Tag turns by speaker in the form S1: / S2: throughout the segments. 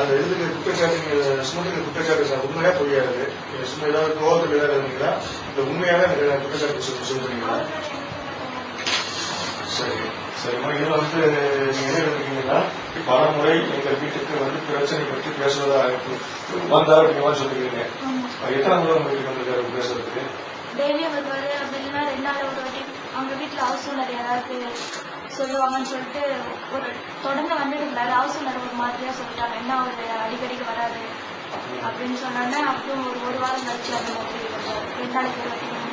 S1: அது எதுக்கு குற்றச்சாட்டு நீங்க சுமத்துக்கு குற்றச்சாட்டு உண்மையா பொய்யாது சும்மா ஏதாவது கோவத்தில் ஏதாவது இருந்தீங்களா இந்த உண்மையாவே எனக்கு குற்றச்சாட்டு சொல்லி சொல்லுறீங்களா சரி. சரிம்மா இதுல வந்து நீங்க என்ன இருக்கீங்கன்னா பல முறை எங்க வீட்டுக்கு வந்து பிரச்சனை பற்றி பேசுவதா வந்தா நீங்க சொல்லிருக்கீங்க
S2: ஆமா.
S1: எத்தனை முறை உங்க வீட்டுக்கு வந்திருக்காரு பேசுறதுக்கு?
S2: டெய்லியும் வருவாரு அப்படி இல்லைன்னா ரெண்டு நாள் ஒரு வாட்டி அவங்க வீட்டுல ஹவுஸ் ஓனர் யாராவது சொல்லுவாங்கன்னு சொல்லிட்டு ஒரு தொடர்ந்து வந்துட்டு இருந்தாரு ஹவுஸ் ஓனர் ஒரு மாதிரியா சொல்லிட்டாங்க. என்ன ஒரு அடிக்கடிக்கு வராது அப்படின்னு சொன்னோன்னே அப்புறம் ஒரு ஒரு வாரம் கழிச்சு அந்த மாதிரி வந்தாரு. ரெண்டு நாளைக்கு ஒரு வாட்டி மூணு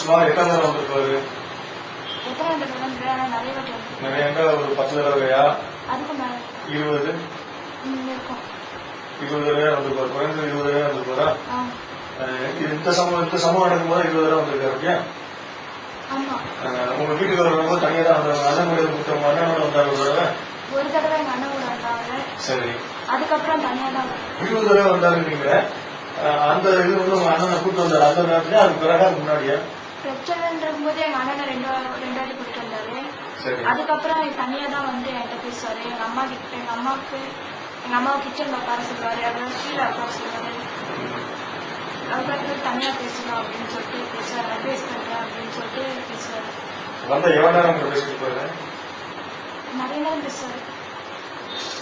S1: சுமார் எத்தனை தடவை வந்திருப்பாரு?
S2: எத்தனை தடவை நிறைய வாட்டி
S1: ஒரு பத்து தடவையா?
S2: அதுக்கு மேல.
S1: இருபது?
S2: இருக்கும்.
S1: இருபது தடவை வந்திருப்பாரு. குறைந்தது இருபது தடவை வந்திருப்பாரா? இந்த சம்பவம் இந்த சம்பவம் நடக்கும்போது இருபது தடவை வந்திருக்காரு உங்க வீட்டுக்கு வரும்போது தனியா தான் வந்தாங்க. அண்ணன் கூட முக்கியம் அண்ணனோட வந்தாரு ஒரு தடவை?
S2: எங்க அண்ணன் கூட வந்தாங்க.
S1: சரி.
S2: அதுக்கப்புறம் தனியா தான் வந்தாங்க.
S1: இருபது தடவை வந்தாருன்றீங்க. அந்த இது வந்து உங்க அண்ணனை கூட்டு வந்தாரு? அந்த நேரத்துல அதுக்கு பிறகு முன்னாடியே?
S2: பிரச்சனைன்ற போது எங்க அண்ணனை ரெண்டு ரெண்டு வாட்டி வந்தாரு.
S1: சரி.
S2: அதுக்கப்புறம் தனியா தான் வந்து என்கிட்ட பேசுவாரு. எங்க அம்மா கிட்ட எங்க அம்மாவுக்கு எங்க அம்மாவை கிச்சன்ல உட்கார சொல்லுவாரு. அப்புறம் கீழே உட்கார சொல்லுவாரு. அதுக்கப்புறம் தனியா பேசணும் அப்படின்னு சொல்லிட்டு பேசுவாரு அட்வைஸ் பண்றேன் அப்படின்னு சொல்லிட்டு
S1: வந்த நேரம் பேசிட்டு போயிருந்தேன்
S2: நிறைய நேரம் பேசுவாரு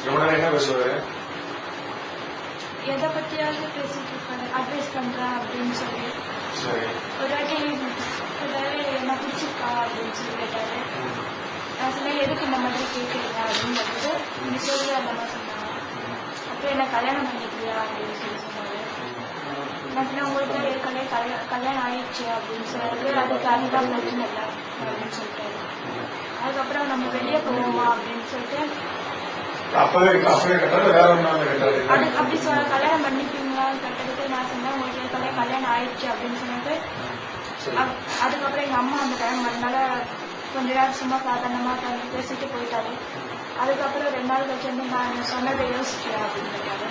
S1: எவ்வளவு நேரம் என்ன பேசுவாரு?
S2: எதை பத்தியாவது பேசிட்டு இருப்பாரு. அட்வைஸ் பண்றேன் அப்படின்னு சொல்லி.
S1: சரி.
S2: ஒரு வாட்டி கேட்டாரு என்ன பிடிச்சிருக்கா அப்படின்னு சொல்லி கேட்டாரு. நான் சொன்னேன் எதுக்கு இந்த மாதிரி கேட்குறீங்க அப்படின்னு சொல்லிட்டு நீ சொல்லி அந்த மாதிரி சொன்னாங்க. அப்புறம் என்ன கல்யாணம் பண்ணிக்கலையா அப்படின்னு சொல்லி சொன்னாரு. உங்களுக்கு ஏற்கனவே கல்யாணம் கல்யாணம் ஆயிடுச்சு அப்படின்னு சொன்னாரு அதுக்கு அதுதான் பிரச்சனை இல்லை அப்படின்னு சொல்லிட்டாரு அதுக்கப்புறம் நம்ம வெளியே போவோமா அப்படின்னு சொல்லிட்டு
S1: அப்பவே அப்பவே வேற
S2: அது அப்படி சொல்ல கல்யாணம் பண்ணிப்பீங்களான்னு கேட்டதுக்கு நான் சொன்னேன் உங்களுக்கு ஏற்கனவே கல்யாணம் ஆயிடுச்சு அப்படின்னு சொன்னது அதுக்கப்புறம் எங்க அம்மா அந்த டைம் அதனால கொஞ்ச நேரம் சும்மா சாதாரணமா உட்கார்ந்து பேசிட்டு போயிட்டாரு. அதுக்கப்புறம் ரெண்டு நாள் கழிச்சு வந்து நான் சொன்னதை யோசிச்சேன் அப்படின்னு கேட்டாரு.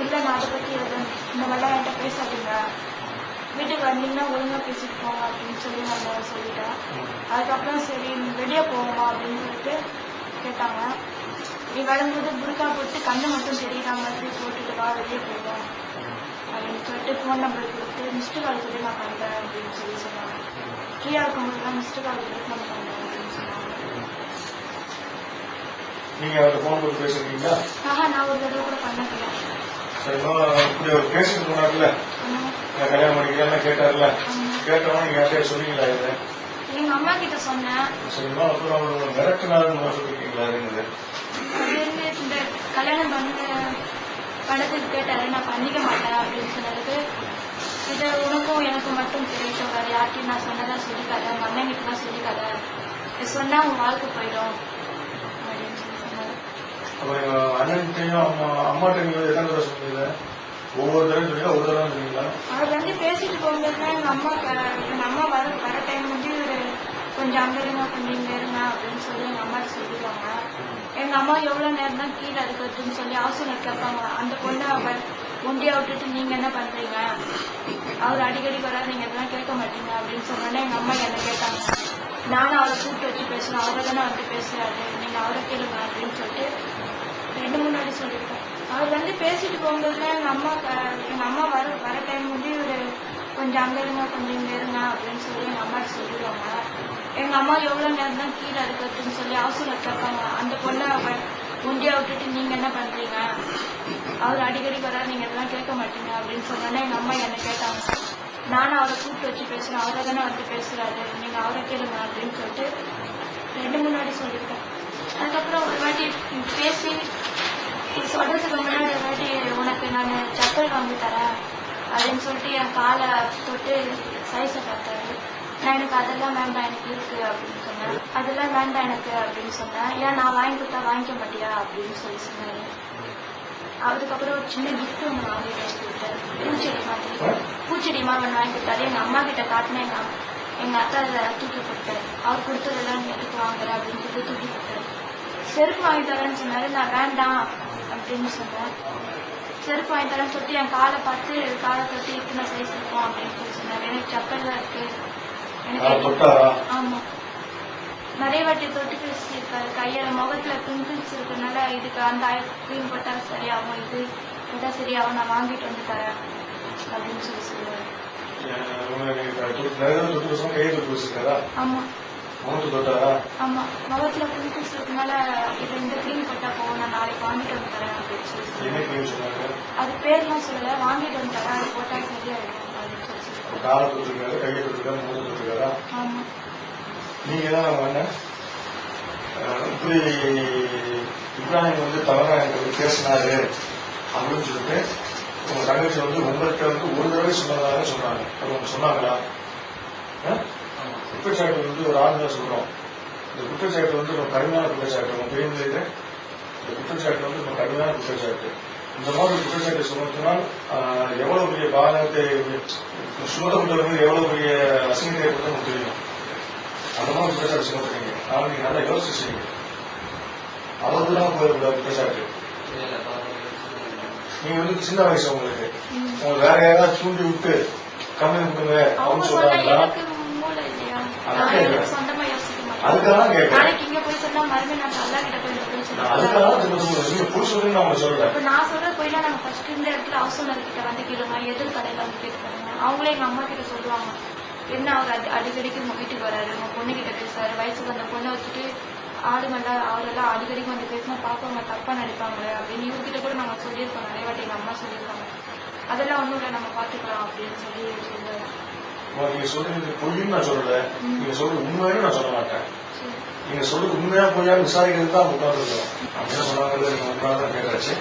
S2: இல்ல நான் அதை பத்தி எதுவும் இந்த மாதிரிலாம் என்கிட்ட பேசாதீங்க வீட்டுக்கு வந்தீங்கன்னா ஒழுங்கா பேசிட்டு போங்க அப்படின்னு சொல்லி நான் சொல்லிட்டேன் அதுக்கப்புறம் சரி வெளியே போவோமா அப்படின்னு சொல்லிட்டு கேட்டாங்க. நீ வரும்போது புருக்கா போட்டு கண்ணு மட்டும் தெரியுற மாதிரி போட்டுட்டு வா வெளியே போவோம். அப்படின்னு சொல்லிட்டு ஃபோன் நம்பர் கொடுத்து மிஸ்டு கால் கூட நான் பண்றேன் அப்படின்னு சொல்லி சொன்னாங்க. ஃப்ரீயா இருக்கும்போதுலாம் மிஸ்டு கால் கூட ஃபோன் பண்றேன் அப்படின்னு சொன்னாங்க.
S1: நீங்க அவர்கிட்ட போன் போட்டு பேசிருக்கீங்களா
S2: ஆஹா நான் ஒரு தடவை கூட பண்ணதில்லை.
S1: இப்படி ஒரு பேசிட்டு போனார்ல. நான் கல்யாணம் பண்ணிக்கிறேன் கேட்டார்ல
S2: ஆமா.
S1: கேட்டவங்க நீங்க யார்கிட்ட சொன்னீங்களா இது
S2: எங்க அம்மா கிட்ட சொன்னேன்
S1: சரிமா அப்புறம் அவங்க மிரட்டு நாள் சொல்லிருக்கீங்களா இருந்தது
S2: அது வந்து இந்த கல்யாணம் பண்ண படத்துக்கு கேட்டாரு நான் பண்ணிக்க மாட்டேன் அப்படின்னு சொன்னதுக்கு இது உனக்கும் எனக்கும் மட்டும் தெரியட்டும் வேற யார்கிட்டயும் நான் சொன்னதா சொல்லிக்காத உங்க அண்ணன் கிட்ட தான் சொல்லிக்காத சொன்னா உன் வாழ்க்கை போயிடும்
S1: அப்ப எங்க அண்ணன்கிட்டயும் அம்மா அம்மாட்ட எத்தனை தடவை சொன்னீங்க? ஒவ்வொரு தடவை சொன்னீங்களா? ஒரு தடவை சொன்னீங்களா?
S2: அவர் வந்து பேசிட்டு போகும்போது எங்க அம்மா எங்க அம்மா வர வர டைம் வந்து கொஞ்சம் அங்க இருங்க கொஞ்சம் இங்க இருங்க அப்படின்னு சொல்லி எங்க அம்மா சொல்லிடுவாங்க. எங்க அம்மா எவ்வளவு நேரம் தான் கீழே இருக்குதுன்னு சொல்லி ஆசோனர் கேட்பாங்க. அந்த பொண்ணை அவ ஒண்டியா விட்டுட்டு நீங்க என்ன பண்றீங்க? அவர் அடிக்கடி வராது நீங்க இதெல்லாம் கேட்க மாட்டீங்க அப்படின்னு சொன்னோன்னே எங்க அம்மா என்ன கேட்டாங்க? நானும் அவரை கூப்பிட்டு வச்சு பேசணும் அவரை தானே வந்து பேசுகிறாரு நீங்கள் அவரை கேளுங்க அப்படின்னு சொல்லிட்டு ரெண்டு மூணு வாட்டி சொல்லியிருக்கேன். அவர் வந்து பேசிட்டு போகும்போது எங்கள் அம்மா க- அம்மா வர வர டைம் வந்து ஒரு கொஞ்சம் அங்கே இருங்க கொஞ்சம் இங்கே இருங்க அப்படின்னு சொல்லி எங்கள் அம்மா சொல்லிடுவாங்க. எங்கள் அம்மா எவ்வளோ நேரம் தான் கீழே இருக்கிறதுன்னு சொல்லி அவசரம் கேட்பாங்க அந்த பொண்ணை அவ விட்டுட்டு நீங்கள் என்ன பண்ணுறீங்க அவர் அடிக்கடி வர நீங்கள் இதெல்லாம் கேட்க மாட்டீங்க அப்படின்னு சொன்னோன்னே எங்கள் அம்மா என்னை கேட்டாங்க. நானும் அவரை கூப்பிட்டு வச்சு பேசுகிறேன் அவரை தானே வந்து பேசுகிறாரு நீங்கள் அவரை கேளுங்க அப்படின்னு சொல்லிட்டு ரெண்டு முன்னாடி சொல்லியிருக்கேன். அதுக்கப்புறம் ஒரு வாட்டி பேசி சொல்கிறதுக்கு முன்னாடி ஒரு வாட்டி உனக்கு நான் செப்பல் வாங்கி தரேன் அப்படின்னு சொல்லிட்டு என் காலை தொட்டு சைஸை பார்த்தாரு. நான் எனக்கு அதெல்லாம் வேண்டாம் எனக்கு இருக்கு அப்படின்னு சொன்னேன். அதெல்லாம் வேண்டாம் எனக்கு அப்படின்னு சொன்னேன். ஏன் நான் வாங்கி கொடுத்தா வாங்கிக்க மாட்டியா அப்படின்னு சொல்லி சொன்னாரு. அதுக்கப்புறம் ஒரு சின்ன கிஃப்ட் ஒன்று வாங்கி கொடுத்தாரு பூச்செடி மாதிரி. பூச்செடி மாதிரி ஒன்று வாங்கி கொடுத்தாரு. எங்க அம்மா கிட்ட காட்டினேன் எங்க அம்மா- எங்க அத்தா அதை தூக்கி போட்டாரு அவர் கொடுத்ததெல்லாம் நீ எதுக்கு வாங்குற அப்படின்னு சொல்லி தூக்கி போட்டாரு செருப்பு வாங்கி தரேன்னு சொன்னாரு. நான் வேண்டாம் அப்படின்னு சொன்னேன். செருப்பு வாங்கி தரேன்னு சொல்லிட்டு என் காலை பார்த்து காலை தொட்டு இத்தனை சைஸ் இருக்கும் அப்படின்னு சொல்லி சொன்னாரு. எனக்கு செப்பல் தான் இருக்கு. எனக்கு
S1: தொட்டாரா
S2: ஆமா. நிறைய வாட்டி தொட்டு பேசியிருக்காரு கையில முகத்துல பிம்பிள்ஸ் இருக்கனால இதுக்கு அந்த க்ரீம் போட்டா சரியாகும் இது போட்டா சரியாகும் நான் வாங்கிட்டு வந்து தரேன் அப்படின்னு சொல்லி சொல்லுவாரு. ஆமா. ஆமா. முகத்துல பிம்பிள்ஸ் இருக்கனால இது இந்த க்ரீம் போட்டா போகும் நான் நாளைக்கு வாங்கிட்டு வந்து தரேன் அப்படின்னு சொல்லி அது பேர்லாம் சொல்லல வாங்கிட்டு வந்து தரேன் அது போட்டா சரியாயிடும் அப்படின்னு சொல்லி ஆமா.
S1: நீங்க தான் வேணா இப்படி இப்ராஹிம் வந்து தவறா எங்களுக்கு பேசினாரு அப்படின்னு சொல்லிட்டு உங்க தங்கச்சி வந்து உங்கள்கிட்ட வந்து ஒரு தடவை சொன்னதாக சொன்னாங்க. அது உங்க சொன்னாங்களா? குற்றச்சாட்டு வந்து ஒரு ஆள் தான் சொல்றோம். இந்த குற்றச்சாட்டு வந்து ரொம்ப கடுமையான குற்றச்சாட்டு. உங்க தெரியுது இது இந்த குற்றச்சாட்டு வந்து ரொம்ப கடுமையான குற்றச்சாட்டு. இந்த மாதிரி குற்றச்சாட்டு சுமத்தினால் எவ்வளவு பெரிய பாதகத்தை சுமத்தப்பட்டவர்கள் எவ்வளவு பெரிய அசிங்கத்தை ஏற்படுத்த தெரியும். மாதிரி குற்றச்சாட்டு சுமத்துறீங்க ஆனால் நீங்க நல்லா யோசிச்சு செய்யுங்க. அளவு தான் போயிருக்கூடாது குற்றச்சாட்டு நீங்க வந்து சின்ன வயசு உங்களுக்கு. உங்க வேற யாராவது தூண்டி விட்டு கம்மி
S2: அவங்க
S1: அப்படின்னு
S2: மாட்டேன்.
S1: அதுக்காக கேட்கிறேன் அதுக்காக திரும்ப சொல்றேன். நீங்க புல் சொல்லுங்க நான் உங்களுக்கு சொல்றேன்.
S2: இப்ப நான் சொல்ற போய்லாம் நாங்க ஃபர்ஸ்ட் இந்த இடத்துல ஹவுஸ் ஓனர் கிட்ட வந்து கேளுங்க எதிர் கடையில வந்து கேட்டுக்காங்க அவங்களே எங்க அம்மா கிட்ட சொல்லுவாங்க. என்ன அவர் அடி அடிக்கடிக்கு உங்க வீட்டுக்கு வராரு உங்க பொண்ணு கிட்ட பேசுறாரு வயசுக்கு அந்த பொண்ணை வச்சுட்டு ஆளுங்கள்லாம் அவரெல்லாம் அடிக்கடிக்கு வந்து பேசினா பாப்பவங்க தப்பா நடிப்பாங்களே அப்படின்னு இவர்கிட்ட கூட நாங்க சொல்லியிருக்கோம் நிறைய வாட்டி எங்க அம்மா சொல்லியிருக்காங்க. அதெல்லாம் ஒண்ணும் இல்லை நம்ம பாத்துக்கலாம் அப்படின்னு சொல்லி
S1: உங்க நீங்க சொல்றது பொய்ன்னு நான் சொல்லல. நீங்க சொல்றது உண்மைன்னு நான் சொல்ல மாட்டேன். நீங்க சொல்றது உண்மையா பொய்யா விசாரிக்கிறது தான் உட்காந்துருக்கோம் அப்படின்னு சொன்னாங்க தான் கேட்டாச்சு.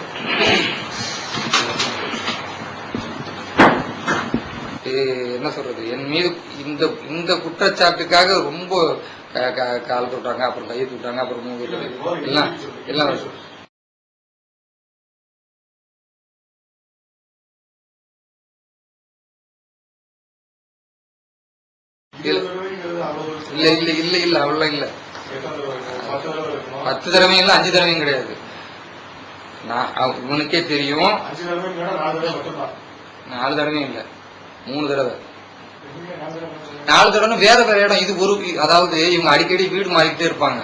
S3: என்ன சொல்றது என் மீது இந்த இந்த குற்றச்சாட்டுக்காக ரொம்ப கால் தொட்டாங்க அப்புறம் கையை தொட்டாங்க அப்புறம் மூணு எல்லாம்
S1: அவ்வளவு
S3: இல்ல இல்ல. இல்ல இல்ல அவ்வளவு இல்ல?
S1: பத்து
S3: தடவையும் இல்ல. அஞ்சு தடவையும் கிடையாது. நான் இவனுக்கே தெரியும்.
S1: நாலு
S3: தடவையும் இல்ல. மூணு தடவை.
S1: நாலு தடவை
S3: தடவை வேற வேற இடம் இது ஒரு அதாவது இவங்க அடிக்கடி வீடு மாறிக்கிட்டே இருப்பாங்க.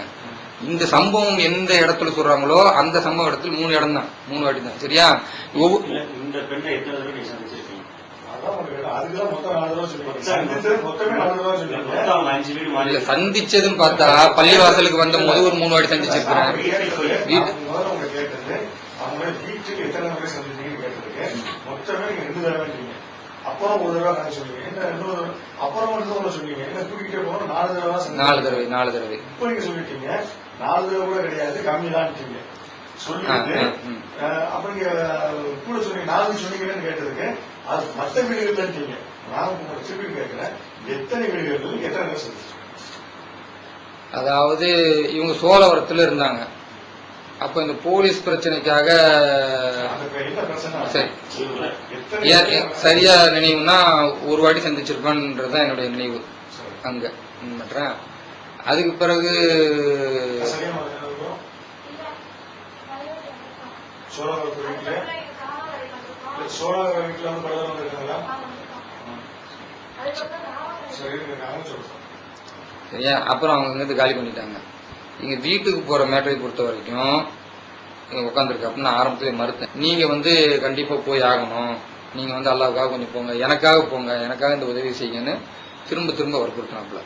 S3: இந்த சம்பவம் எந்த இடத்துல சொல்றாங்களோ அந்த சம்பவ இடத்துல மூணு இடம் தான் மூணு வாட்டி தான் சரியா
S4: இந்த பெண்ணை எத்தனை தடவை
S1: தடவை தடவை
S3: இல்ல சந்திச்சதுன்னு பார்த்தா பள்ளிவாசலுக்கு வந்த போது ஒரு மூணு வாட்டி சந்திச்சிருக்கிறேன்.
S1: வீட்டுக்கு எத்தனை மொத்தமே ரெண்டு தடவைன்றீங்க அப்புறம் ஒரு தடவை நான் சொன்னீங்க என்ன இன்னொரு அப்புறம் ஒரு தடவை சொன்னீங்க என்ன கூட்டிகிட்டே போகணும்? நாலு தடவை.
S3: நாலு தடவை நாலு தடவை.
S1: இப்போ நீங்க சொல்லிட்டீங்க. நாலு தடவை கூட கிடையாது கம்மி தான் சொல்லிட்டு அப்ப நீங்க கூட சொன்னீங்க நாலு சொன்னீங்கன்னு கேட்டதுக்கு அது மத்த வீடுகள்லன்றீங்க நான் உங்களை திருப்பி கேட்கிறேன் எத்தனை வீடுகள் எத்தனை சந்திச்சீங்க
S3: அதாவது இவங்க சோழவரத்துல இருந்தாங்க. அப்ப இந்த போலீஸ் பிரச்சனைக்காக சரி. சரியா நினைவுனா ஒரு வாட்டி சந்திச்சிருப்பான்றதுதான் என்னுடைய நினைவு. அங்க. மற்றேன் அதுக்கு பிறகு
S1: சரியா?
S3: அப்புறம் அவங்க காலி பண்ணிட்டாங்க. இங்க வீட்டுக்கு போற மேட்டரை பொறுத்த வரைக்கும் உட்காந்துருக்கு அப்படின்னு ஆரம்பத்திலே மறுத்தேன். நீங்க வந்து கண்டிப்பா போய் ஆகணும். நீங்க வந்து அல்லாவுக்காக கொஞ்சம் போங்க. எனக்காக போங்க. எனக்காக இந்த உதவி செய்யுங்கன்னு திரும்ப திரும்ப வற்புறுத்தினாப்புல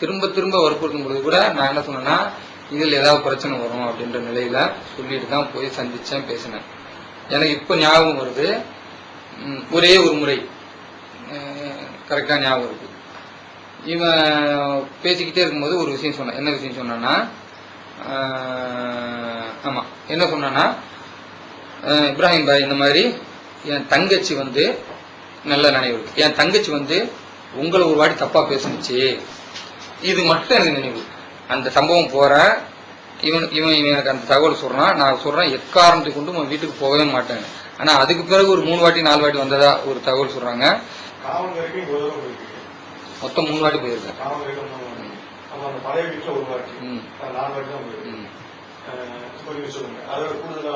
S3: திரும்ப திரும்ப வற்புறுத்தும் பொழுது கூட நான் என்ன சொன்னேன்னா இதில் ஏதாவது பிரச்சனை வரும் அப்படின்ற நிலையில சொல்லிட்டு தான் போய் சந்திச்சேன் பேசினேன். எனக்கு இப்ப ஞாபகம் வருது ஒரே ஒரு முறை கரெக்டா ஞாபகம் இருக்கு. இவன் பேசிக்கிட்டே இருக்கும்போது ஒரு விஷயம் சொன்னான். என்ன விஷயம் சொன்னான்னா ஆமாம் ஆமா என்ன சொன்னான்னா இப்ராஹிம் பாய் இந்த மாதிரி என் தங்கச்சி வந்து நல்ல நினைவு இருக்கு. என் தங்கச்சி வந்து உங்களை ஒரு வாட்டி தப்பா பேசுனுச்சு. இது மட்டும் எனக்கு நினைவு. அந்த சம்பவம் போறேன் இவன் இவன் இவன் எனக்கு அந்த தகவல் சொல்றான். நான் சொல்றேன் எக்காரணத்தை கொண்டு உன் வீட்டுக்கு போகவே மாட்டேன். ஆனா அதுக்கு பிறகு ஒரு மூணு வாட்டி நாலு வாட்டி வந்ததா ஒரு தகவல் சொல்றாங்க. மொத்தம் மூணு வாட்டி போயிருக்கேன்.
S1: பழைய வீட்டுல ஒரு வாட்டி. நாலு வாட்டி தான் போயிருக்கேன்.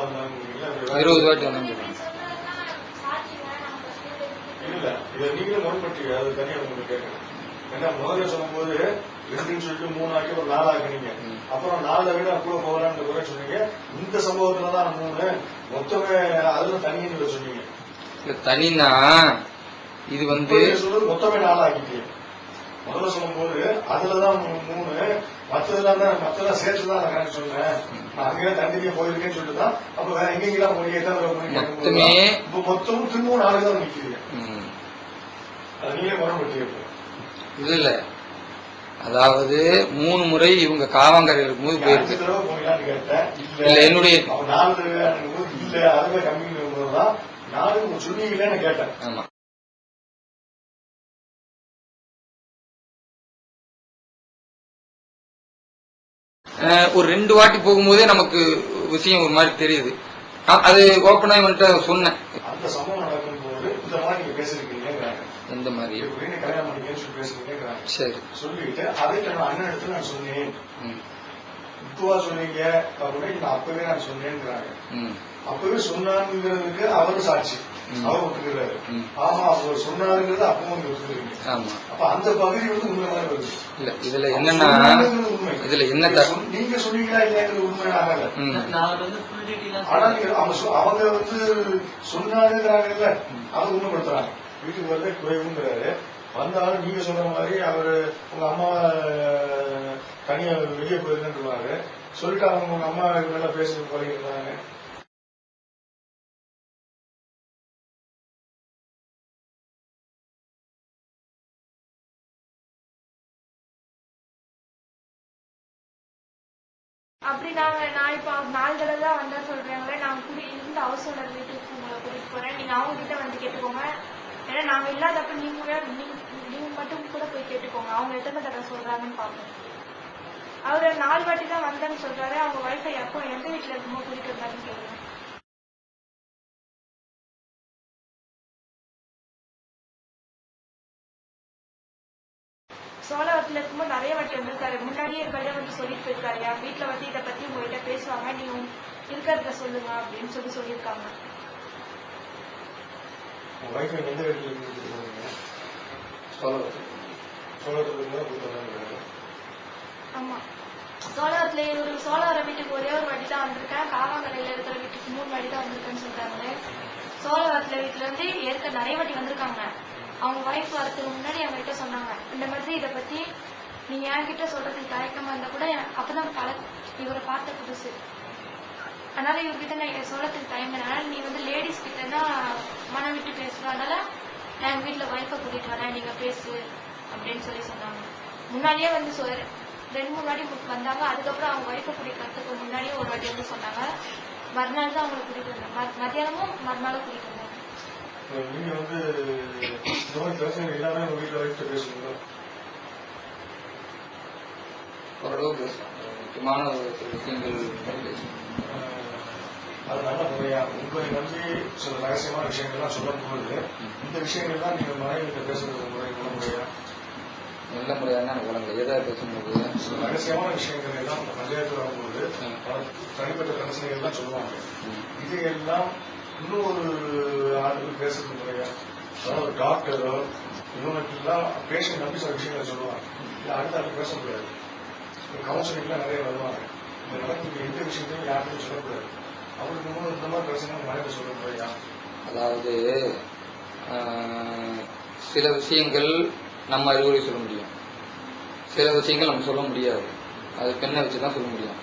S1: வந்தாங்க
S3: இருபது வாட்டி வந்தேன்னு சொல்றாங்க.
S1: இல்ல இதை நீங்களும் முரண்பட்டீங்க அது தனியா உங்களுக்கு கேட்கணும். ஏன்னா முதல்ல சொல்லும்போது ரெண்டுன்னு சொல்லிட்டு மூணு ஆக்கி ஒரு நாலு ஆக்குனீங்க. அப்புறம் நாலு விட கூட போகலான்னு கூட சொன்னீங்க. இந்த சம்பவத்துல தான் மூணு மொத்தமே அதுல தனின்னு சொன்னீங்க.
S3: இல்ல தனினா இது வந்து
S1: சொல்றது மொத்தமே நாலு ஆக்கிட்டீங்க முதல்ல சொல்லும்போது அதுலதான் மூணு மத்ததெல்லாம் தான் மத்ததெல்லாம் சேர்த்து தான் நான் சொன்னேன் நான் அங்கேயே தண்டிக்க போயிருக்கேன்னு சொல்லிட்டு தான் அப்ப வேற எங்கெங்கெல்லாம் போய் தான் இப்ப மொத்தமும் திரும்பவும் நாலு தான் நிக்கிறீங்க. அது நீங்களே முரண்பட்டீங்க.
S3: இது இல்ல அதாவது மூணு முறை இவங்க காவாங்கரையில் இருக்கும்போது போயிருக்கு. இல்ல,
S1: இல்ல
S3: என்னுடைய-
S1: நாலு இல்ல. அதுவே போதுதான் நாலு சொன்னீங்களேன்னு கேட்டேன்.
S3: ஆமா. ஒரு ரெண்டு வாட்டி போகும்போதே நமக்கு விஷயம் ஒரு மாதிரி தெரியுது. அது ஓப்பனா இவன்கிட்ட சொன்னேன்.
S1: இந்த மாதிரி
S3: சரி.
S1: சொல்லிட்டு அதை நான் அண்ணன் இடத்துல நான் சொன்னேன். இப்பவா சொன்னீங்க அப்படின்னு அப்பவே நான் சொன்னேங்கிறாங்க அப்பவே சொன்னாங்கிறதுக்கு அவரு சாட்சி. அவர் ஒத்துக்கிறாரு. ஆமா அவர் சொன்னாருங்கிறது அப்பவும் நீங்க ஒத்துக்கிறீங்க
S3: ஆமா.
S1: அப்ப அந்த பகுதி வந்து உண்மை மாதிரி வருது
S3: இல்ல இதுல என்னன்னா. இதுல என்ன
S1: நீங்க சொன்னீங்களா இல்லையாங்கிறது உண்மை ஆகல ஆனா அவங்க அவங்க வந்து சொன்னாங்கிறாங்கல்ல அவங்க உண்மைப்படுத்துறாங்க. வீட்டுக்கு வரல குறைவுங்கிறாரு. வந்தாலும் நீங்க சொல்ற மாதிரி அவரு உங்க அம்மா தனியா வெளியே போயிருந்தாரு சொல்லிட்டு அவங்க உங்க அம்மா நல்லா பேசுறது பழகிருந்தாங்க
S2: அப்படி நாங்க நான் இப்போ நாலு தடவை தான் வந்தா சொல்றாங்களே நான் குடி இருந்த ஹவுஸ் ஓனர் வீட்டுக்கு உங்களை கூட்டிட்டு போறேன். நீங்க அவங்க கிட்ட வந்து கேட்டுக்கோங்க. ஏன்னா நாங்க இல்லாதப்ப நீங்க கூட நீங்க நீங்க மட்டும் கூட போய் கேட்டுக்கோங்க. அவங்க எத்தனை தடவை சொல்றாங்கன்னு பார்ப்போம். அவர் நாலு வாட்டி தான் வந்தேன்னு சொல்றாரு. அவங்க வைஃபை எப்போ எந்த வீட்டுல இருக்குமோ கூட்டிட்டு வந்தாங்கன்னு கேளுங்க. இருக்கும்போது நிறைய வாட்டி வந்திருக்காரு. முன்னாடியே இருக்காரு வந்து சொல்லிட்டு போயிருக்காரு. என் வீட்டுல வந்து இதை பத்தி உங்ககிட்ட பேசுவாங்க? நீங்க இருக்கிறத சொல்லுங்க அப்படின்னு சொல்லி சொல்லியிருக்காங்க.
S1: சோழத்தில் சோழத்தில்
S2: ஆமா. சோழவரத்துல ஒரு சோழவர வீட்டுக்கு ஒரே ஒரு வாட்டி தான் வந்திருக்கேன். காவாங்கரையில இருக்கிற வீட்டுக்கு மூணு வாட்டி தான் வந்திருக்கேன்னு சொல்றாங்களே. சோழவரத்துல வீட்டுல இருந்து ஏற்க நிறைய வாட்டி வந்திருக்காங்க. அவங்க ஒய்ஃப் வரதுக்கு முன்னாடி எங்க சொன்னாங்க இந்த மாதிரி இதை பத்தி நீங்க என்கிட்ட சொல்றதுக்கு தயக்கமா இருந்தா கூட அப்போ அப்பதான் பல இவரை பார்த்த புதுசு. அதனால இவர்கிட்ட நான் சொல்கிறதுக்கு தயங்கினால நீ வந்து லேடிஸ் கிட்ட தான் மனம் விட்டு பேசுற அதனால நான் எங்க வீட்டுல ஒய்ஃபை கூட்டிட்டு வரேன் நீங்க பேசு அப்படின்னு சொல்லி சொன்னாங்க. முன்னாடியே வந்து சொ- ரெண்டு மூணு வாட்டி வந்தாங்க. அதுக்கப்புறம் அவங்க ஒய்ஃபை கூட்டிட்டு வரதுக்கு முன்னாடியே ஒரு வாட்டி வந்து சொன்னாங்க. மறுநாள் தான் அவங்களை கூட்டிட்டு வந்தாங்க ம- மத்தியானமும் மறுநாளும் கூட்டிட்டு வந்தாங்க
S1: நீங்க வந்து இந்த மாதிரி பிரச்சனை எல்லாமே உங்க வீட்டுல வைஃப்ட்ட பேசுவீங்க
S3: ஓரளவு பேசலாம். முக்கியமான விஷயங்கள்
S1: அது நல்ல முறையா. உங்களை நம்பி சில ரகசியமான விஷயங்கள்லாம் சொல்லும் போது இந்த விஷயங்கள்லாம் நீங்க மனைவிட்ட பேசுறது முறை நல்ல முறையா?
S3: நல்ல முறையான வளங்கள் எதாவது பேசும்போது?
S1: சில ரகசியமான விஷயங்கள் எல்லாம் பஞ்சாயத்து வரும்போது தனிப்பட்ட பிரச்சனைகள் எல்லாம் சொல்லுவாங்க.
S3: ம்,
S1: இதையெல்லாம் இன்னும் ஒரு ஆளுக்கு பேசுறது முறையா அதாவது ஒரு டாக்டரோ இவங்களுக்கெல்லாம் பேஷண்ட் நம்பி சில விஷயங்களை சொல்லுவாங்க. இல்ல அடுத்த ஆளுக்கு பேச முடியாது கவுன்சிலிங்லாம் நிறைய வருவாங்க. இந்த நடக்கக்கூடிய எந்த விஷயத்தையும் யாருக்கும் சொல்லக்கூடாது. அவருக்கு முன்னாடி இந்த மாதிரி பிரச்சனை மனைவி சொல்ல முறையா
S3: அதாவது சில விஷயங்கள் நம்ம அறிவுரை சொல்ல முடியும். சில விஷயங்கள் நம்ம சொல்ல முடியாது. அது பெண்ணை வச்சு தான் சொல்ல முடியும்.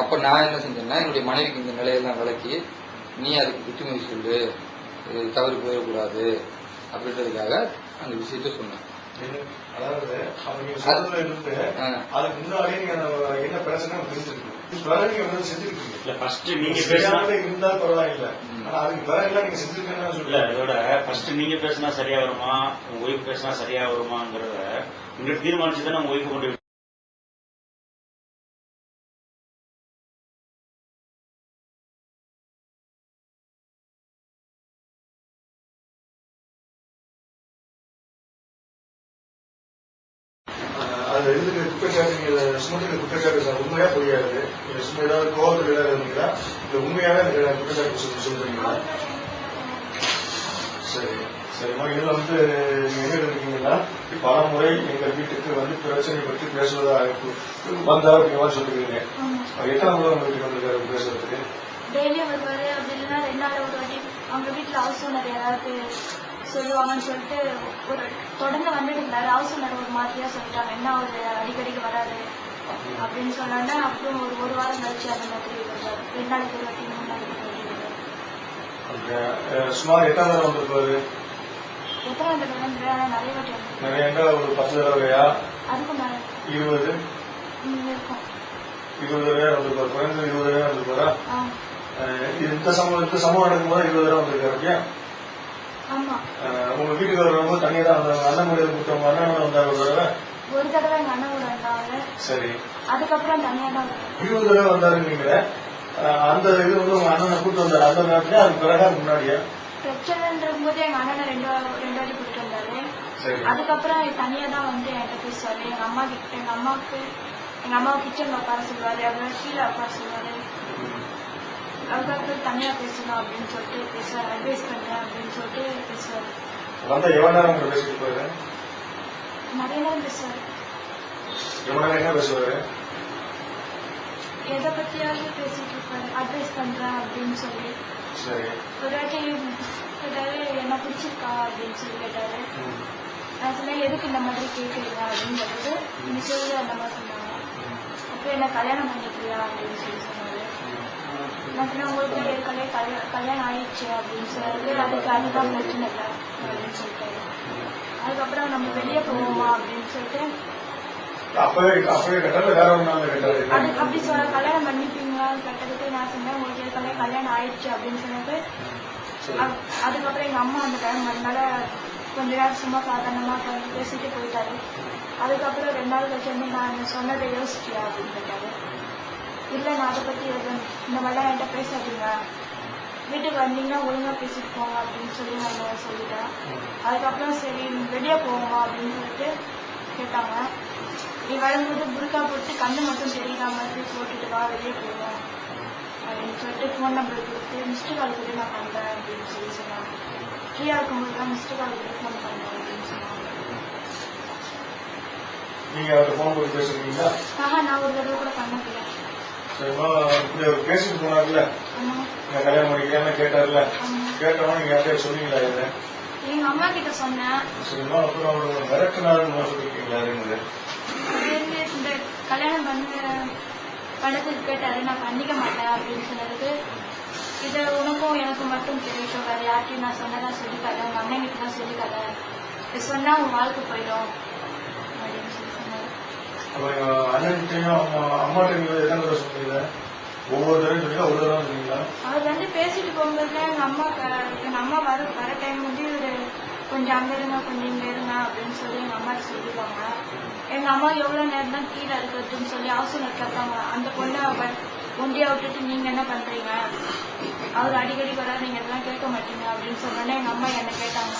S3: அப்போ நான் என்ன செஞ்சேன்னா என்னுடைய மனைவிக்கு இந்த நிலையெல்லாம் விளக்கி நீ அதுக்கு புத்திமதி சொல்லு. இது தவறு போயிடக்கூடாது. அப்படின்றதுக்காக அந்த விஷயத்த சொன்னேன்?
S1: அதாவது அவங்க சொல்றதுல இருந்து. அதுக்கு முன்னாடியே நீங்க என்ன பிரச்சனை தெரிஞ்சிருக்கீங்க பிறகு நீங்க வந்து செஞ்சிருக்கீங்க.
S4: இல்ல ஃபர்ஸ்ட் நீங்க பேசினா
S1: செய்யாமலே இருந்தா பரவாயில்ல. ஆனா அதுக்கு பிறகுலாம் நீங்க செஞ்சிருக்கேன்னு
S4: இல்ல
S1: சொல்லல
S4: இதோட ஃபர்ஸ்ட் நீங்க பேசினா சரியா வருமா? உங்க ஒய்ஃப் பேசினா சரியா வருமாங்கிறத நீங்க தீர்மானிச்சு தானே உங்க ஒய்ஃப் கொண்டு
S1: அது எழுதுகிற குற்றச்சாட்டு நீங்க சுமத்துக்கிற குற்றச்சாட்டு உண்மையா புரியாது நீங்க சும்மா ஏதாவது கோவத்தில் ஏதாவது இருந்தீங்களா? இல்ல உண்மையாவே அந்த குற்றச்சாட்டு சொல்லி சொல்றீங்களா? சரி சரிம்மா இதுல வந்து நீங்க எங்க இருக்கீங்கன்னா பல முறை எங்க வீட்டுக்கு வந்து பிரச்சனை பற்றி மாதிரி சொல்லிருக்கீங்க
S2: ஆமா.
S1: அவர் எத்தனை முறை உங்க வீட்டுக்கு வந்திருக்காரு பேசுறதுக்கு?
S2: டெய்லியும் வருவாரு அப்படி இல்லைன்னா ரெண்டு நாள் ஒரு வாட்டி அவங்க வீட்டுல ஹவுஸ் ஓனர் யாராவது சொல்லுவாங்கன்னு சொல்லிட்டு ஒரு தொடர்ந்து வந்துட்டு இருந்தாரு ஹவுஸ் ஓனர் ஒரு மாதிரியா சொல்லிட்டாங்க. என்ன ஒரு அடிக்கடிக்கு வராது அப்படின்னு சொன்னாங்க அப்புறம் ஒரு ஒரு வாரம் கழிச்சு அந்த மாதிரி ரெண்டு நாளைக்கு ஒரு வாட்டி மூணு நாளைக்கு
S1: சுமார் எத்தனை தடவை வந்திருப்பாரு?
S2: எத்தனை தடவை நிறைய வாட்டி
S1: நிறைய எங்க ஒரு பத்து தடவையா?
S2: அதுக்கும் மேல.
S1: இருபது? இருபது தடவை வந்திருப்பாரு. குறைந்தது இருபது தடவை வந்திருப்பாரா? இந்த சம்பவம் இந்த சம்பவம் நடக்கும்போது இருபது தடவை வந்திருக்காரு அஹ் உங்க வீட்டுக்கு வரும்போது தனியா தான் வந்தாங்க. அண்ணன் கூட கூட்டம் அண்ணன் வந்தாங்க ஒரு தடவை?
S2: ஒரு தடவை எங்க அண்ணன் கூட இருந்தாங்க
S1: சரி.
S2: அதுக்கப்புறம் தனியா தான் வருவாங்க
S1: இருபது தடவை வந்தாருன்னீங்களே அஹ் அந்த இது வந்து உங்க அண்ணனை கூட்டு வந்தாரு. அந்த நேரத்துல அதுக்கு பிறகா முன்னாடியா?
S2: பிரச்சனைன்ற போது எங்க அண்ணனை ரெண்டு ரெண்டு வாட்டி கூட்டிட்டு வந்தாரு.
S1: சரி.
S2: அதுக்கப்புறம் தனியா தான் வந்து என்கிட்ட பேசுவாரு எங்க அம்மா கிட்ட எங்க அம்மாவுக்கு எங்க அம்மாவை கிச்சன்ல உட்கார சொல்லுவாரு அப்புறம் கீழே உட்கார சொல்லுவாரு. அதுக்கப்புறம் தனியா பேசணும் அப்படின்னு சொல்லிட்டு பேசுவாரு அட்வைஸ் பண்றேன் அப்படின்னு சொல்லிட்டு பேசுவாரு
S1: நேரம் பேசிட்டு
S2: நிறைய நேரம் பேசுவாரு.
S1: எவ்வளவு நேரம் என்ன பேசுவாரு?
S2: எதை பத்தியாவது பேசிட்டு இருப்பாரு. அட்வைஸ் பண்றேன் அப்படின்னு சொல்லி.
S1: சரி.
S2: ஒரு வாட்டி கேட்டாரு என்ன பிடிச்சிருக்கா? அப்படின்னு சொல்லி கேட்டாரு. நான் சொன்னேன் எதுக்கு இந்த மாதிரி கேட்குறீங்க அப்படின்னு சொல்லிட்டு நீ சொல்லி அந்த மாதிரி சொன்னாங்க. அப்போ என்ன கல்யாணம் பண்ணிக்கலையா அப்படின்னு சொல்லி சொன்னாரு. சொன்னேன் உங்களுக்கு ஏற்கனவே கல்யாணம் கல்யாணம் ஆயிடுச்சு அப்படின்னு சொன்னாரு அதுக்கு அதுதான் பிரச்சனை இல்லை அப்படின்னு சொல்லிட்டாரு அதுக்கப்புறம் நம்ம வெளியே போவோமா அப்படின்னு சொல்லிட்டு
S1: அப்பவே அப்பவே கேட்டாரு வேற ஒரு நாள்ல கேட்டாரு
S2: அது அப்படி சொல்ல கல்யாணம் பண்ணிப்பீங்களா கேட்டதுக்கு நான் சொன்னேன் உங்களுக்கு ஏற்கனவே கல்யாணம் ஆயிடுச்சு அப்படின்னு சொன்னது. அதுக்கப்புறம் எங்க அம்மா அந்த டைம் அதனால கொஞ்ச நேரம் சும்மா சாதாரணமா பேசிட்டு போயிட்டாரு. அதுக்கப்புறம் ரெண்டு நாள் கழிச்சு வந்து நான் சொன்னதை யோசிச்சியா அப்படின்னு கேட்டாரு. இல்ல நான் அதை பத்தி எதுவும் இந்த மாதிரிலாம் என்கிட்ட பேசாதீங்க. வீட்டுக்கு வந்தீங்கன்னா ஒழுங்கா பேசிட்டு போங்க அப்படின்னு சொல்லி நான் சொல்லிட்டேன். அதுக்கப்புறம் சரி வெளியே போவோமா அப்படின்னு சொல்லிட்டு கேட்டாங்க. நீ வரும்போது புர்கா போட்டு கண்ணு மட்டும் தெரியுற மாதிரி போட்டுட்டு வா வெளியே போவோம் அப்படின்னு சொல்லிட்டு ஃபோன் நம்பர் கொடுத்து மிஸ்டு கால் கூட நான் பண்றேன் அப்படின்னு சொல்லி சொன்னாங்க. ஃப்ரீயா இருக்கும்போது தான் மிஸ்டு கால் கூட ஃபோன் பண்றேன் அப்படின்னு சொன்னாங்க.
S1: நீங்க அவர்கிட்ட போன் பண்ணி பேசுறீங்களா?
S2: ஆஹா நான் ஒரு தடவை கூட பண்ணதில்லை
S1: சரிம்மா இப்படி அவர் பேசிட்டு போனார்ல. நான் கல்யாணம் பண்ணிக்கிறேன்னு கேட்டார்ல.
S2: ஆமா.
S1: கேட்டவங்க நீங்க யார்கிட்ட சொன்னீங்களா இதை?
S2: எங்க அம்மா கிட்ட சொன்னேன்.
S1: சரிம்மா அப்புறம் அவர் மிரட்டினாருன்னு சொல்லிருக்கீங்களா?
S2: இந்த கல்யாணம் பண்ண படத்துக்கு கேட்டாரு நான் பண்ணிக்க மாட்டேன் அப்படின்னு சொன்னதுக்கு இதை உனக்கும் எனக்கு மட்டும் தெரியட்டும் வேற யார்கிட்டயும் நான் சொன்னதா சொல்லிக்காத உங்க அண்ணன் கிட்ட தான் சொல்லிக்காத இது சொன்னா உன் வாழ்க்கை போயிடும் அப்படின்னு சொல்லி சொன்னாரு
S1: அப்புறம் அண்ணன்கிட்டையும் அம்மா அம்மாட்ட நீங்க தடவை சொன்னீங்க ஒவ்வொரு தடவை சொன்னீங்களா ஒரு தடவை சொன்னீங்களா
S2: அவர் வந்து பேசிட்டு போகும்போது எங்க அம்மா க- எங்க அம்மா வர வர டைம் வந்து இவரு கொஞ்சம் அங்க இருங்க கொஞ்சம் இங்க இருங்க அப்படின்னு சொல்லி எங்க அம்மா சொல்லிடுவாங்க. எங்க அம்மா எவ்வளவு நேரம் தான் கீழே இருக்கிறதுன்னு சொல்லி ஆசனம் கேட்பாங்க அந்த பொண்ணை அவ ஒண்டியா விட்டுட்டு நீங்க என்ன பண்றீங்க? அவர் அடிக்கடி வர நீங்க எல்லாம் கேட்க மாட்டீங்க அப்படின்னு சொன்னோன்னே எங்க அம்மா என்ன கேட்டாங்க?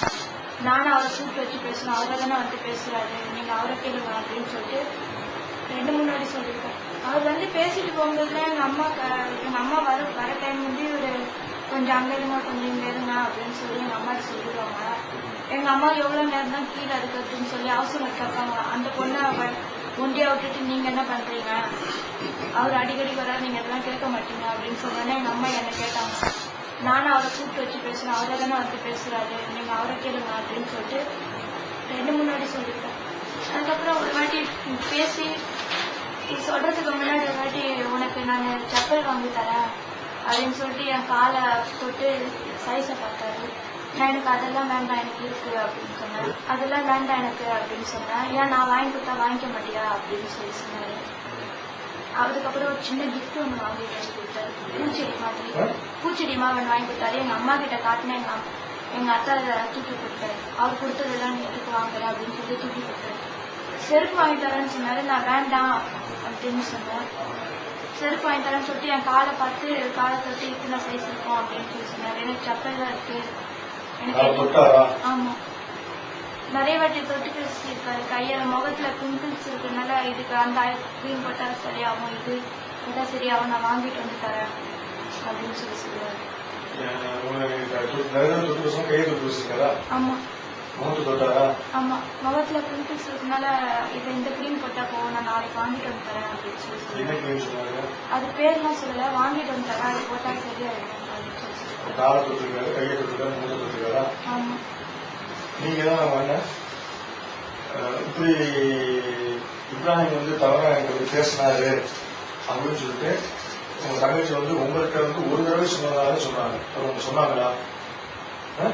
S2: நானும் அவரை கூப்பிட்டு வச்சு பேசணும். அவரை தானே வந்து பேசுறாரு. நீங்க அவரை கேளுங்க அப்படின்னு சொல்லிட்டு ரெண்டு மூணு வாட்டி சொல்லியிருக்கேன் அவர் வந்து பேசிட்டு போகும்போதுல எங்க அம்மா எங்கள் எங்க அம்மா வர வர டைம் வந்து இவரு கொஞ்சம் அங்க இருங்க கொஞ்சம் இங்க இருங்க அப்படின்னு சொல்லி எங்க அம்மா சொல்லிடுவாங்க. எங்க அம்மா எவ்வளவு நேரம் தான் கீழே இருக்கிறதுன்னு சொல்லி அவசரம் கேட்பாங்க. அந்த பொண்ணை அவர் ஒண்டியா விட்டுட்டு நீங்க என்ன பண்றீங்க? அவர் அடிக்கடி வர நீங்க எல்லாம் கேட்க மாட்டீங்க அப்படின்னு சொன்னோன்னே எங்க அம்மா என்ன கேட்டாங்க. நானும் அவரை கூப்பிட்டு வச்சு பேசுறேன். அவரை தானே வந்து பேசுறாரு. நீங்க அவரை கேளுங்க அப்படின்னு சொல்லிட்டு ரெண்டு மூணு வாட்டி சொல்லியிருக்கேன் அதுக்கப்புறம் ஒரு வாட்டி பேசி சொல்றதுக்கு முன்னாடி ஒரு வாட்டி உனக்கு நான் செப்பல் வாங்கி தரேன் அப்படின்னு சொல்லிட்டு என் காலை தொட்டு சைஸை பார்த்தாரு. நான் எனக்கு அதெல்லாம் வேண்டாம் எனக்கு இருக்கு அப்படின்னு சொன்னேன். அதெல்லாம் வேண்டாம் எனக்கு அப்படின்னு சொன்னேன். ஏன் நான் வாங்கி கொடுத்தா வாங்கிக்க மாட்டியா? அப்படின்னு சொல்லி சொன்னாரு. அதுக்கப்புறம் ஒரு சின்ன கிஃப்ட் ஒன்று வாங்கி கொடுத்தாரு. பூச்செடி மாதிரி. பூச்செடி மாதிரி வாங்கி கொடுத்தாரு. எங்க அம்மா கிட்ட காட்டினேன் எங்க எங்க அத்தை அதை தூக்கி கொடுத்தாரு அவர் கொடுத்ததெல்லாம் நீ எதுக்கு வாங்குற? அப்படின்னு சொல்லி தூக்கி கொடுத்தாரு செருப்பு வாங்கி தரேன்னு சொன்னாரு. நான் வேண்டாம் அப்படின்னு சொன்னேன். செருப்பு வாங்கி தரேன்னு சொல்லிட்டு என் காலை பார்த்து காலை தொட்டு இத்தனை சைஸ் இருக்கும் அப்படின்னு சொல்லி சொன்னாரு. எனக்கு செப்பல் தான் இருக்கு. எனக்கு ஆமா. நிறைய வாட்டி தொட்டு பேசியிருக்காரு. கையில முகத்துல பிம்பிள்ஸ் இருக்கனால இதுக்கு அந்த க்ரீம் போட்டா சரியாகும். இது போட்டா சரியாகும். நான் வாங்கிட்டு வந்து தரேன் அப்படின்னு சொல்லி சொல்லுவாரு. ஆமா. ஆமா முகத்துல பிம்பிள்ஸ் இருக்கனால இது இந்த கிரீம் போட்டா போகும் நான் நாளைக்கு வாங்கிட்டு வந்து தரேன் அப்படின்னு சொல்லி சொன்னாங்க. அது பேர்லாம் சொல்லல வாங்கிட்டு வந்து தரேன் அது போட்டா சரியாயிடும் ஆமா.
S1: நீங்க தான் இப்படி இப்ராஹிம் வந்து தவறா எங்களுக்கு பேசினாரு அப்படின்னு சொல்லிட்டு உங்க தங்கச்சி வந்து உங்கள்கிட்ட வந்து ஒரு தடவை சொன்னதாக சொன்னாங்க. அவங்க சொன்னாங்களா? ஆ?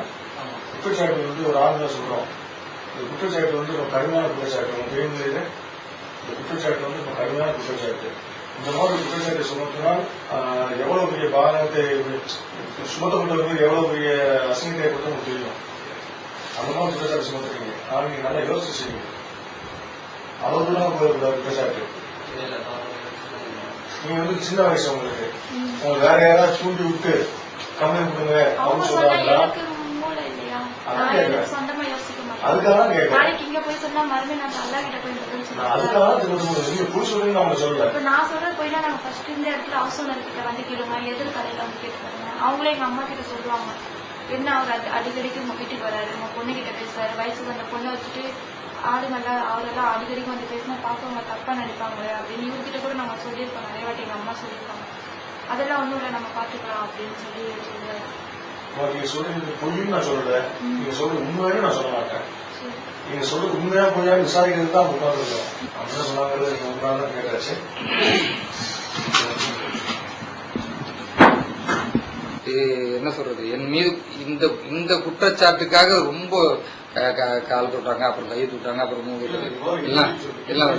S1: குற்றச்சாட்டு வந்து ஒரு ஆள் தான் சொல்றோம். இந்த குற்றச்சாட்டு வந்து ரொம்ப கடுமையான குற்றச்சாட்டு. உங்க தெரியுது இந்த குற்றச்சாட்டு வந்து ரொம்ப கடுமையான குற்றச்சாட்டு. இந்த மாதிரி குற்றச்சாட்டை சுமத்தினால் எவ்வளவு பெரிய பாதகத்தை சுமத்தப்பட்டவர்கள் எவ்வளவு பெரிய அசிங்கத்தை உங்களுக்கு தெரியும். அந்த மாதிரி குற்றச்சாட்டு சுமத்துறீங்க ஆனா நீங்க நல்லா யோசிச்சு செய்யுங்க. அளவு போகக்கூடாது குற்றச்சாட்டு. நீங்க வந்து சின்ன வயசு உங்களுக்கு. உங்களுக்கு வேற யாராவது தூண்டி விட்டு கம்ப்ளைண்ட் கொடுங்க
S2: அவங்க
S1: அப்படின்னு சொல்றாங்களா? அதுக்காக தான் கேட்கறேன். அதுக்காக தான் திரும்ப நீங்க புதுசு சொல்லுங்க நான் உங்களுக்கு சொல்லல.
S2: இப்ப நான் சொல்றது போயிட்டா நாங்க ஃபர்ஸ்ட் இந்த இடத்துல ஹவுஸ் ஓனர் கிட்ட வந்து கேளுங்க. எதிர் கடையில வந்து அவங்களே எங்க அம்மா கிட்ட சொல்லுவாங்க. என்ன அவர் அடி- அடிக்கடிக்கு உங்க வீட்டுக்கு வராரு உங்க பொண்ணு கிட்ட பேசுறாரு வயசுக்கு வந்த பொண்ணை வச்சுட்டு ஆளுங்கெல்லாம் அவரெல்லாம் அடிக்கடிக்கு வந்து பேசினா பார்க்கவங்க தப்பா நினைப்பாங்க அப்படின்னு இவர்கிட்ட கூட நம்ம சொல்லியிருக்கோம். நிறைய வாட்டி எங்க அம்மா சொல்லியிருக்காங்க. அதெல்லாம் ஒண்ணும் இல்லை நம்ம பாத்துக்கலாம் அப்படின்னு சொல்லி சொல்லுவாரு
S1: நீங்க சொல்றது பொய்யும் நான் சொல்லல. நீங்க சொல்றது உண்மைன்னு நான் சொல்ல மாட்டேன். நீங்க சொல்றது உண்மையா பொய்யா விசாரிக்கிறது தான் உட்காந்துருக்கோம் அப்படின்னு சொன்னாங்கிறது நீங்க உண்மையா தான் கேட்டாச்சு.
S3: என்ன சொல்றது? என் மீது இந்த இந்த குற்றச்சாட்டுக்காக ரொம்ப கால் தொட்டாங்க அப்புறம் கை தொட்டாங்க அப்புறம் மூணு எல்லாம் எல்லாம்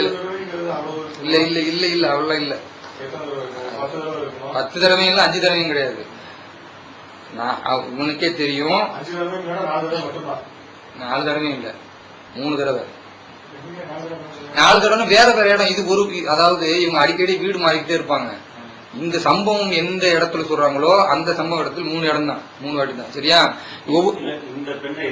S3: இல்ல. இல்ல இல்ல இல்ல அவ்வளவு இல்ல.
S1: பத்து
S3: தடவையும் இல்ல அஞ்சு தடவையும் கிடையாது. நான் உனக்கே தெரியும்.
S1: நாலு
S3: தடவையும் இல்ல. மூணு தடவை.
S1: நாலு தடவை
S3: வேற வேற இடம். இது ஒரு அதாவது இவங்க அடிக்கடி வீடு மாறிக்கிட்டே இருப்பாங்க. இந்த சம்பவம் எந்த இடத்துல சொல்றாங்களோ அந்த சம்பவ இடத்துல மூணு இடம் தான் மூணு வாட்டி தான். சரியா?
S4: இந்த பெண்ணை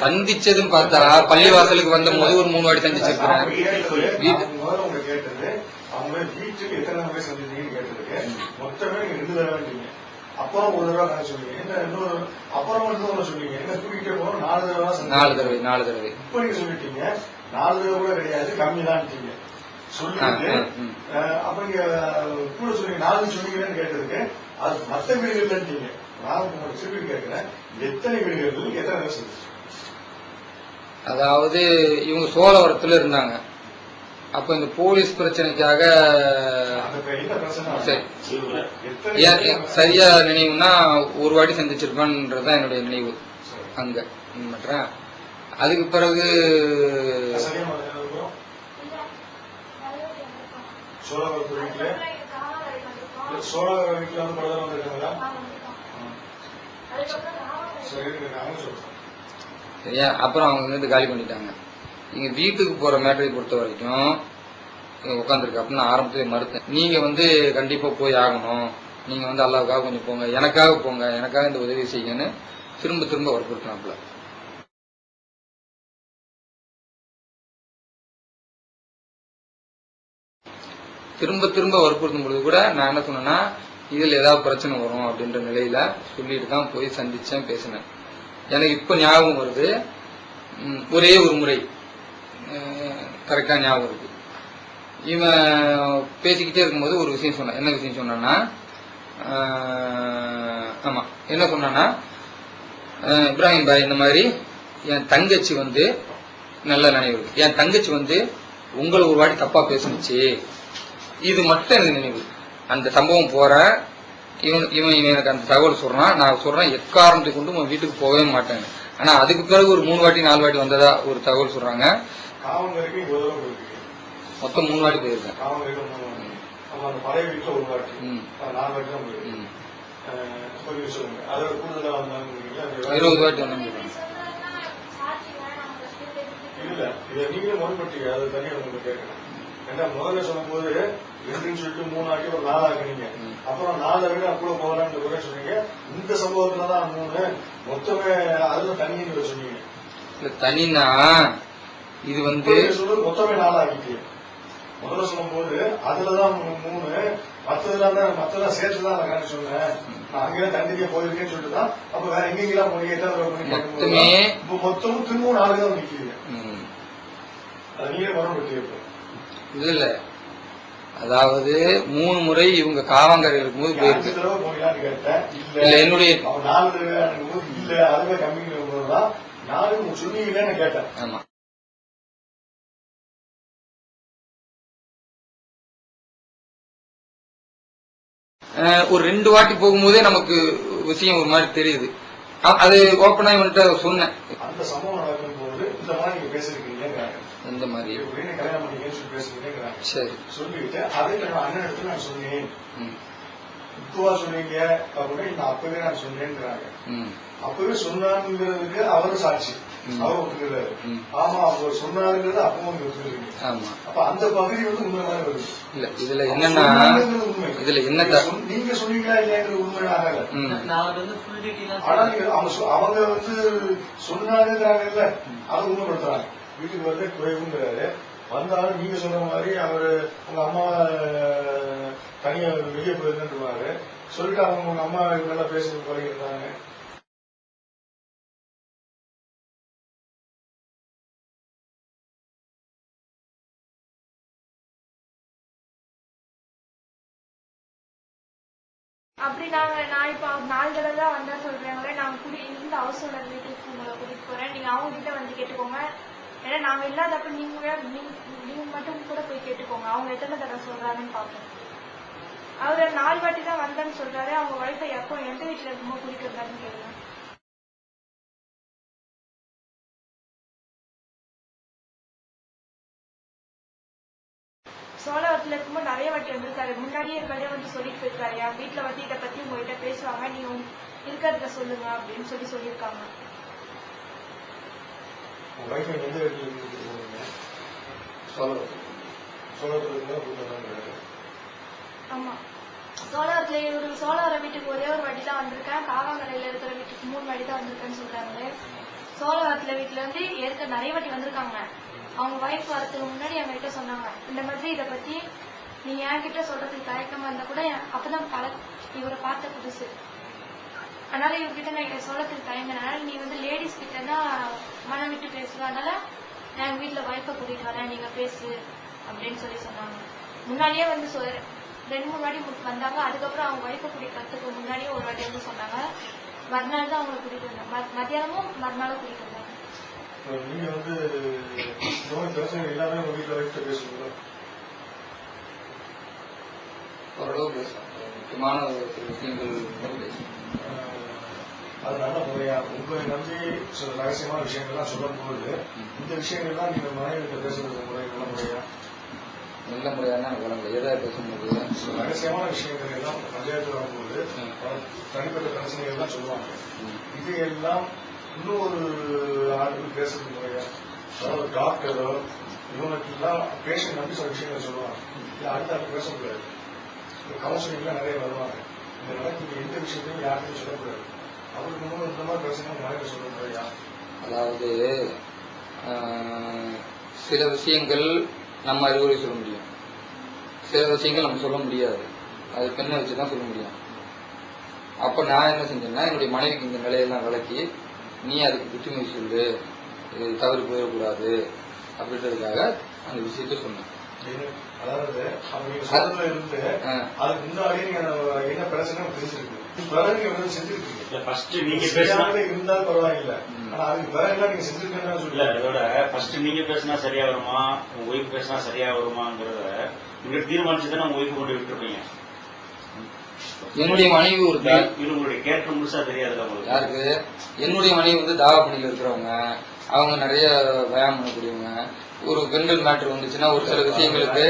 S3: சந்திச்சதுன்னு பார்த்தா பள்ளிவாசலுக்கு வந்த போது ஒரு மூணு வாட்டி சந்திச்சிருக்கிறேன்
S1: வீட்டுக்கு எத்தனை தடவை சந்திச்சீங்கன்னு கேட்டதுக்கு, மொத்தமே நீங்க ரெண்டு தடவைன்றீங்க. அப்புறம் ஒரு தடவை சொன்னீங்க என்ன இன்னொரு அப்புறம் இன்னொரு சொன்னீங்க என்ன கூட்டிகிட்டே போறோம் நாலு தடவை.
S3: நாலு தடவை நாலு தடவை
S1: இப்ப நீங்க சொல்லிட்டீங்க நாலு தடவை கூட கிடையாது கம்மி தான் சொல்லிட்டு
S3: ஆ, ஆ, ம்.
S1: அஹ், அப்ப நீங்க கூட சொன்னீங்க நாலு சொன்னீங்கன்னு கேட்டதுக்கு அது மத்த வீடுகள்லன்றீங்க நான் உங்களுக்கு திருப்பி கேட்கிறேன் எத்தனை வீடுகள் எத்தனை சந்திச்சீங்க?
S3: அதாவது இவங்க சோழவரத்துல இருந்தாங்க. அப்ப இந்த போலீஸ் பிரச்சனைக்காக சரியா நினைவுனா ஒரு வாட்டி சந்திச்சிருப்பான்றதுதான் என்னுடைய நினைவு. அங்க மற்ற அதுக்கு பிறகு
S1: சரியா மாதிரி இருக்கும் சோழவர் வீட்டுல? வந்து பிரதமர் வந்திருக்காங்களா சரி சொல்றேன்.
S3: சரியா? அப்புறம் அவங்க இருந்து காலி பண்ணிட்டாங்க. நீங்க வீட்டுக்கு போற மேட்டரை பொறுத்த வரைக்கும் உட்காந்துருக்கு அப்படின்னு நான் ஆரம்பத்திலே மறுத்தேன். நீங்க வந்து கண்டிப்பா போய் ஆகணும். நீங்க வந்து அல்லாவுக்காக கொஞ்சம் போங்க எனக்காக போங்க எனக்காக இந்த உதவி செய்யுங்கன்னு திரும்ப திரும்ப வற்புறுத்தினாப்புல. திரும்ப திரும்ப வற்புறுத்தும் பொழுது கூட நான் என்ன சொன்னேன்னா இதில் ஏதாவது பிரச்சனை வரும் அப்படின்ற நிலையில சொல்லிட்டு தான் போய் சந்திச்சேன் பேசினேன். எனக்கு இப்ப ஞாபகம் வருது ஒரே ஒரு முறை கரெக்டா ஞாபகம் இருக்கு இவன் பேசிக்கிட்டே இருக்கும்போது ஒரு விஷயம் சொன்னான். என்ன விஷயம் சொன்னான்னா ஆமாம் ஆமா என்ன சொன்னான்னா இப்ராஹிம் பாய் இந்த மாதிரி என் தங்கச்சி வந்து நல்ல நினைவு என் தங்கச்சி வந்து உங்களை ஒரு வாட்டி தப்பா பேசுனுச்சு இது மட்டும் எனக்கு நினைவு. அந்த சம்பவம் போறேன். இவன் இவன் எனக்கு அந்த தகவல் சொல்றான். நான் சொல்றேன் எக்காரணத்தை கொண்டு உன் வீட்டுக்கு போகவே மாட்டேன். ஆனா அதுக்கு பிறகு ஒரு மூணு வாட்டி நாலு வாட்டி வந்ததா ஒரு தகவல் சொல்றாங்க. மொத்தம் மூணு வாட்டி போயிருக்கேன்.
S1: வாட்டி. வந்தாங்க
S3: இருபது வாட்டி வந்தேன்
S1: இல்ல இதை நீங்களே மறுபட்டீங்க அது தனியாக உங்களுக்கு கேட்கணும் ஏன்னா முதல்ல சொல்லும்போது ரெண்டுன்னு சொல்லிட்டு மூணு ஆக்கி ஒரு நாலு ஆக்குனீங்க. அப்புறம் நாலு விட கூட போகலான்னு கூட சொன்னீங்க. இந்த சம்பவத்துல தான் மூணு மொத்தமே அதுல தனின்னு சொன்னீங்க.
S3: இல்ல தனினா இது வந்து
S1: நீங்க மொத்தமே நாலு ஆக்கிட்டீங்க முதல்ல சொல்லும்போது அதுலதான் மூணு மத்ததெல்லாம் தான் மத்ததெல்லாம் சேர்த்து தான் நான் சொன்னேன். அங்கேயே தண்டிக்கே போயிருக்கேன்னு சொல்லிட்டு தான் அப்ப வேற எங்கெங்கெல்லாம் போனீங்க? கேட்கும்போது
S3: மொத்தமே
S1: இப்ப மொத்தமும் திரும்பவும் நாலு தான் நிக்கிறீங்க அது நீங்களே மரம்
S3: இது இல்ல. அதாவது மூணு முறை இவங்க காவாங்கரை இருக்கும்போது போயிருக்கு. இல்ல என்னுடைய ஆமா. ஒரு ரெண்டு வாட்டி போகும்போதே நமக்கு விஷயம் ஒரு மாதிரி தெரியுது. அது ஓப்பனா இவன்கிட்ட சொன்னேன்.
S1: அந்த சம்பவம் நடக்கும் போது இந்த மாதிரி நீங்க பேசிருக்கீங்கிறாங்க
S3: இந்த மாதிரி. சரி.
S1: சொல்லிட்டு அதை நான் அண்ணன் இடத்துல நான் சொன்னேன். இப்பவா சொன்னீங்க அப்படின்னு நான் அப்பவே நான் சொன்னேங்கிறாங்க
S3: ம்,
S1: அப்பவே சொன்னாங்கிறதுக்கு அவரும் சாட்சி. அவர் ஒத்துக்கிறாரு. ஆமா அவர் சொன்னாருங்கிறது அப்பவும் ஒத்துக்கிறீங்க
S3: ஆமா.
S1: அப்ப அந்த பகுதி வந்து உண்மை மாதிரி வருது?
S3: இல்ல இதுல
S1: அவர்
S3: என்னன்னா. இதுல என்ன
S1: நீங்க சொன்னீங்களா இல்லையாங்கிறது உண்மை ஆகல.
S3: ம்,
S5: நான் அவர் வந்து ஃபுல் டீட்டெயிலா
S1: ஆனா அவங்க அவங்க வந்து சொன்னாங்கிறாங்கல்ல அதை உண்மைப்படுத்துறாங்க. வீட்டுக்கு வந்து குறைவுங்கிறாரு. வந்தாலும் நீங்க சொன்ன மாதிரி அவரு உங்க அம்மா தனியா வெளியே போயிருந்துருவாரு சொல்லிட்டு அவங்க உங்க அம்மா நல்லா பேசுறது பழகிருந்தாங்க.
S2: அப்படி நாங்க நான் இப்ப அவங்க நாலு தடவை தான் வந்தா சொல்றாங்களே நாங்க குடி இந்த ஹவுஸ் ஓனர் வீட்டுக்கு உங்களை கூட்டிட்டு போறேன். நீங்க அவங்க கிட்ட வந்து கேட்டுக்கோங்க. ஏன்னா நாங்க இல்லாதப்ப நீங்க நீங்க மட்டும் கூட போய் கேட்டுக்கோங்க. அவங்க எத்தனை தடவை சொல்றாங்கன்னு பாப்போம் அவரு நாலு வாட்டி தான் வந்தேன்னு சொல்றாரு. அவங்க ஒய்ஃபை எப்போ எந்த வீட்டுல இருக்குமோ கூட்டிட்டு வந்தாருன்னு கேளுங்க. சோழவரத்துல இருக்கும்போது நிறைய வாட்டி வந்திருக்காரு. முன்னாடியே இருக்காதே வந்து சொல்லிட்டு போயிருக்காரு. என் வீட்டுல வந்து இதை பத்தி உங்ககிட்ட பேசுவாங்க. நீ இருக்கிறத சொல்லுங்க. அப்படின்னு சொல்லி சொல்லியிருக்காங்க.
S1: வைஃப் எந்த வீட்டுல இருந்து போறீங்க சோழபுரத்துல சோழபுரத்துல இருந்து
S2: இவரு சோழவரம் வீட்டுக்கு ஒரே ஒரு வாட்டி தான் வந்திருக்கேன். காவாங்கரையில இருக்கிற வீட்டுக்கு மூணு வாட்டி தான் வந்திருக்கேன்னு சொல்றாங்க சோழவரத்துல வீட்டுல வந்து ஏற்க நிறைய வாட்டி வந்திருக்காங்க. அவங்க ஒய்ஃப் வரதுக்கு முன்னாடி என்கிட்ட சொன்னாங்க இந்த மாதிரி இதை பத்தி நீ என்கிட்ட சொல்றதுக்கு தயக்கமா இருந்தா கூட என் அப்பதான் பல இவரை பார்த்த புதுசு. அதனால இவர்கிட்ட நான் இதை சொல்லறதுக்கு தயங்கினால நீ வந்து லேடிஸ் கிட்ட தான் மனம் விட்டு பேசுவ. அதனால நான் எங்க வீட்டுல ஒய்ஃபை கூட்டிட்டு வரேன். நீங்க பேசு அப்படின்னு சொல்லி சொன்னாங்க. முன்னாடியே வந்து சொ- ரெண்டு மூணு வாட்டி வந்தாங்க. அதுக்கப்புறம் அவங்க ஒய்ஃபை கூட்டிட்டு வரதுக்கு முன்னாடியே ஒரு வாட்டி வந்து சொன்னாங்க. மறுநாள் தான் அவங்களை கூட்டிட்டு வந்தாங்க ம- மத்தியானமும் மறுநாளும் கூட்டிட்டு வந்தாங்க.
S1: நீங்க வந்து பிரச்சனை எல்லாமே உங்க வீட்டுல பேசுவீங்களா
S3: ஓரளவு பேசலாம். முக்கியமான விஷயங்கள்
S1: ஆஹ் அது நல்ல முறையா உங்களை நம்பி சில ரகசியமான விஷயங்கள்லாம் சொல்லும் போது இந்த விஷயங்கள்லாம் நீங்க மனைவி கிட்ட பேசுறது முறை நல்ல முறையா?
S3: நல்ல முறையான வழங்கல எதை பேச முடியும்
S1: சில ரகசியமான விஷயங்கள் எல்லாம் பஞ்சாயத்து வரும்போது தனிப்பட்ட பிரச்சனைகள் எல்லாம் சொல்லுவாங்க. இது எல்லாம் இன்னும் ஒரு ஆளுக்கு பேசுறது முறையா? அதாவது டாக்டரோ இவங்களுக்கெல்லாம் பேஷண்ட் நம்பி சில விஷயங்கள் சொல்லுவாங்க. இது அடுத்த ஆள் பேச முடியாது கவுன்சிலிங்லாம் நிறைய வருவாங்க. இந்த நடக்கிற எந்த விஷயத்தையும் யாருக்கும் சொல்லக்கூடாது.
S3: அதாவது சில விஷயங்கள் நம்ம அறிவுரை சொல்ல முடியும். சில விஷயங்கள் நம்ம சொல்ல முடியாது. அது பெண்ணை வச்சு தான் சொல்ல முடியும். அப்ப நான் என்ன செஞ்சேன்னா என்னுடைய மனைவிக்கு இந்த நிலையெல்லாம் விளக்கி நீ அதுக்கு புத்திமதி சொல்லு இது தவறு போயிடக்கூடாது அப்படின்றதுக்காக அந்த விஷயத்த சொன்னேன்.
S1: அதாவது சொல்றதுல இருந்து. அதுக்கு முன்னாடியே நீங்க என்ன பிரச்சனை தெரிஞ்சிருக்கு. பிறகு செஞ்சிருக்கீங்க.
S4: இல்ல ஃபர்ஸ்ட் நீங்க பேசினா
S1: செய்யாமலே இருந்தால் பரவாயில்ல. ஆனா அதுக்கு பிறகுலாம் நீங்க செஞ்சிருக்கீங்கன்னு
S4: இல்ல
S1: சொல்லல
S4: அதோட ஃபர்ஸ்ட் நீங்க பேசினா சரியா வருமா உங்க ஒய்ஃப் பேசினா சரியா வருமாங்கிறத நீங்க தீர்மானிச்சு தானே உங்க ஒய்ஃப் கொண்டு விட்டுருப்பீங்க.
S3: என்னுடைய மனைவி ஒரு
S4: கேரக்டர் முழுசா தெரியாதுல்ல உங்களுக்கு.
S3: யாருக்கு? என்னுடைய மனைவி வந்து தாவா பணியில் இருக்கிறவங்க. அவங்க நிறைய பயம் பண்ணக்கூடியவங்க. ஒரு பெண்கள் மேட்ரு வந்துச்சுன்னா ஒரு சில விஷயங்களுக்கு